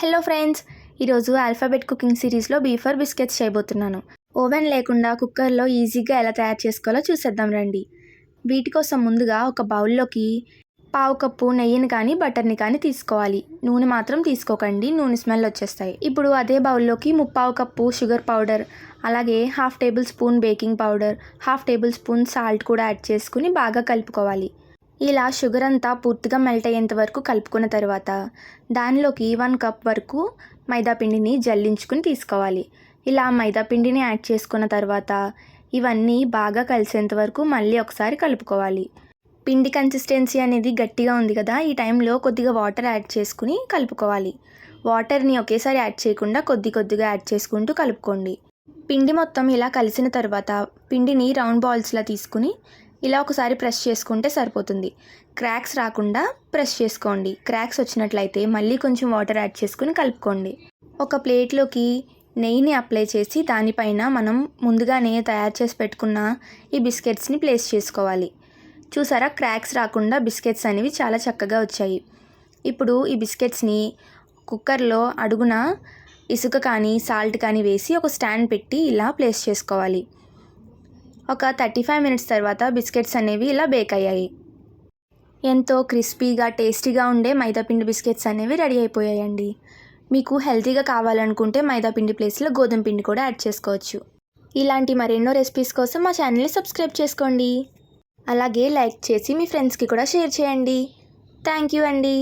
Hello friends ఈరోజు alphabet cooking సిరీస్లో B for biscuits చేయబోతున్నాను. ఓవెన్ లేకుండా కుక్కర్లో ఈజీగా ఎలా తయారు చేసుకోవాలో చూసేద్దాం రండి. వీటి కోసం ముందుగా ఒక బౌల్లోకి పావు కప్పు నెయ్యిని కానీ బటర్ని కానీ తీసుకోవాలి. నూనె మాత్రం తీసుకోకండి నూనె స్మెల్ వచ్చేస్తాయి. ఇప్పుడు అదే బౌల్లోకి ముప్పావు కప్పు షుగర్ పౌడర్ అలాగే half tablespoon baking powder half tablespoon salt కూడా యాడ్ చేసుకుని బాగా కలుపుకోవాలి. ఇలా షుగర్ అంతా పూర్తిగా మెల్ట్ అయ్యేంత వరకు కలుపుకున్న తర్వాత దానిలోకి వన్ కప్ వరకు మైదాపిండిని జల్లించుకుని తీసుకోవాలి. ఇలా మైదా పిండిని యాడ్ చేసుకున్న తర్వాత ఇవన్నీ బాగా కలిసేంత వరకు మళ్ళీ ఒకసారి కలుపుకోవాలి. పిండి కన్సిస్టెన్సీ అనేది గట్టిగా ఉంది కదా ఈ టైంలో కొద్దిగా వాటర్ యాడ్ చేసుకుని కలుపుకోవాలి. వాటర్ని ఒకేసారి యాడ్ చేయకుండా కొద్ది కొద్దిగా యాడ్ చేసుకుంటూ కలుపుకోండి. పిండి మొత్తం ఇలా కలిసిన తర్వాత పిండిని రౌండ్ బాల్స్లా తీసుకుని ఇలా ఒకసారి ప్రెస్ చేసుకుంటే సరిపోతుంది. క్రాక్స్ రాకుండా ప్రెస్ చేసుకోండి. క్రాక్స్ వచ్చినట్లయితే మళ్ళీ కొంచెం వాటర్ యాడ్ చేసుకుని కలుపుకోండి. ఒక ప్లేట్లోకి నెయ్యిని అప్లై చేసి దానిపైన మనం ముందుగానే తయారు చేసి పెట్టుకున్న ఈ బిస్కెట్స్ని ప్లేస్ చేసుకోవాలి. చూసారా? క్రాక్స్ రాకుండా బిస్కెట్స్ అనేవి చాలా చక్కగా వచ్చాయి. ఇప్పుడు ఈ బిస్కెట్స్ని కుక్కర్లో అడుగున ఇసుక కానీ సాల్ట్ కానీ వేసి ఒక స్టాండ్ పెట్టి ఇలా ప్లేస్ చేసుకోవాలి. ఒక థర్టీ ఫైవ్ మినిట్స్ తర్వాత బిస్కెట్స్ అనేవి ఇలా బేక్ అయ్యాయి. ఎంతో క్రిస్పీగా టేస్టీగా ఉండే మైదాపిండి బిస్కెట్స్ అనేవి రెడీ అయిపోయాయండి. మీకు హెల్తీగా కావాలనుకుంటే మైదాపిండి ప్లేస్లో గోధుమ పిండి కూడా యాడ్ చేసుకోవచ్చు. ఇలాంటి మరెన్నో రెసిపీస్ కోసం మా ఛానల్ని సబ్స్క్రైబ్ చేసుకోండి. అలాగే లైక్ చేసి మీ ఫ్రెండ్స్కి కూడా షేర్ చేయండి. థ్యాంక్ యూ అండి.